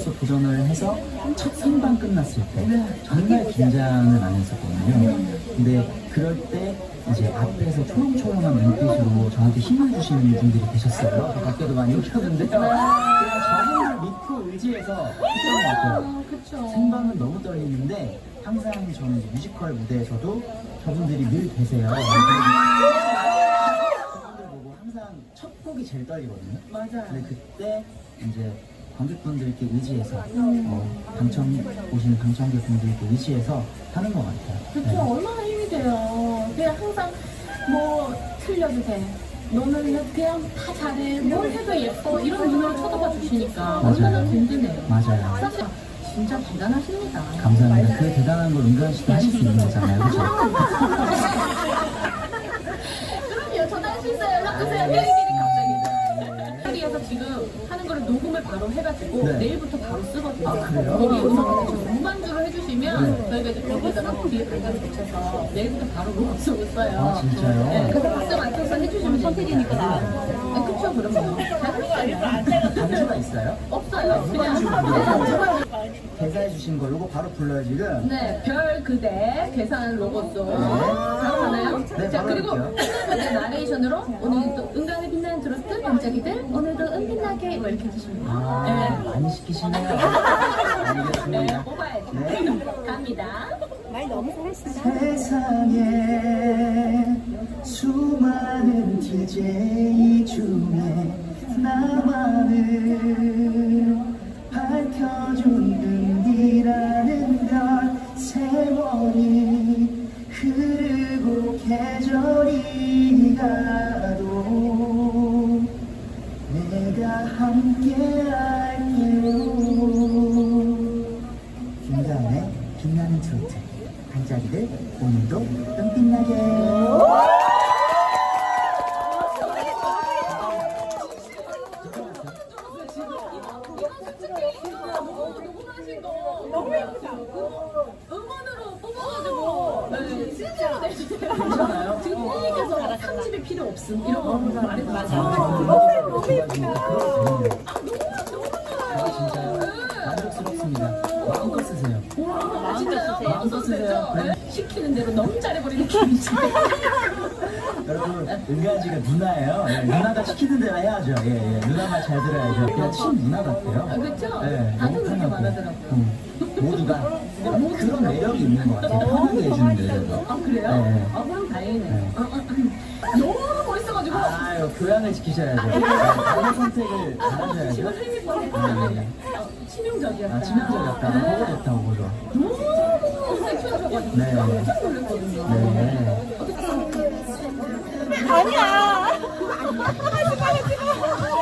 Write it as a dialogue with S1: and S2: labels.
S1: 배우로서 도전을 해서 첫 생방 끝났을 때 정말 긴장을 많이 했었거든요. 근데 그럴 때 이제 앞에서 초롱초롱한 눈빛으로 저한테 힘을 주시는 분들이 계셨어요. 저 밖에도 많이. 그냥 저분을 믿고 의지해서 했던 것 같아요. 생방은 너무 떨리는데 항상 저는 뮤지컬 무대에서도 저분들이 늘 계세요. 저분들 보고 항상 첫 곡이 제일 떨리거든요.
S2: 맞아요.
S1: 근데 그때 이제 관객분들께 의지해서 어, 당첨 오신 당첨객분들께 의지해서 하는 것 같아요.
S2: 그쵸.
S1: 네.
S2: 얼마나 힘이 돼요. 그냥 항상 뭐 틀려도 돼. 너는 그냥 다 잘해. 뭘 해도 예뻐. 이런 눈으로 쳐다봐 주시니까 얼마나
S1: 맞아요.
S2: 든든해요.
S1: 맞아요.
S2: 사실 진짜 대단하십니다.
S1: 감사합니다. 그 대단한 걸 은간 씨도 하실 수 있는 거잖아요. 그렇죠?
S2: 그럼요. 저도 할수 있어요. 연락 주세요. 지금 하는 거를 녹음을 바로 해가지고
S1: 네.
S2: 내일부터 바로 쓰거든요.
S1: 아, 그래요?
S2: 거기 지금 무반주로 해주시면
S1: 네.
S2: 저희가 이제 거기다가 뒤에 발자를 붙여서 내일부터 바로 녹음 쓰고 써요.
S1: 아, 진짜요?
S2: 네, 그래서 박수 맞춰서 해주시면 선택이니까. 네, 그쵸, 그럼요. 잘하시잖아요.
S1: 반주가 있어요?
S2: 없어요.
S1: 무반주
S2: 그냥.
S1: 대사해 주신 거 이거 바로 불러요 지금.
S2: 네, 별 그대 계산 로고송 바로 하나요?
S1: 네,
S2: 자
S1: 바로
S2: 그리고
S1: 할게요.
S2: 끝나면 나레이션으로 오늘 또 은간 에 빛나는 트로트 반짝이들 오늘도 은빛나게 뭐 이렇게 해주시면
S1: 아,
S2: 네.
S1: 많이 시키시네요.
S2: 네,
S1: 알겠습니다.
S2: 뽑아야지
S1: 네.
S2: 갑니다
S1: 세상에 수많은 DJ 중에 나만을 밝혀준 은비라는 별 세월이 빛나는 트로트 반짝이들 오늘도 은빛나게
S2: 너무 예쁘다 음원으로 뽑아가지고 네, 실제로 내주세요? 지금 삐님께서 편집이 필요 없음 이런 거 맞아
S1: 너무 예쁘다 아 네.
S2: 시키는 대로 너무 잘해버리는 기분이지
S1: 여러분 은가지가 누나예요 예, 누나가 시키는 대로 해야죠 예, 예. 누나 말 잘 들어야죠 그냥 친 누나 같아요
S2: 아, 그쵸?
S1: 네,
S2: 다들
S1: 너무
S2: 그렇게
S1: 편하고.
S2: 말하더라고요.
S1: 음, 모두가 그런 매력이 있는 것 같아요 편하게 해주는 데에서
S2: 아 그래요?
S1: 네.
S2: 아 그럼 다행이네
S1: 네.
S2: 어, 어, 어. 너무 멋있어가지고
S1: 아유 교양을 지키셔야죠 네, 다른 선택을 잘하셔야죠
S2: 지금 흘릴
S1: 네,
S2: 뻔했어요
S1: 네.
S2: 어, 치명적이었다
S1: 아 치명적이었다 보고 좋다 보고 좋아
S2: 너무 섹시하셔가지고
S1: 네.
S2: 깜짝 놀랐거든요
S1: 네.
S2: 아,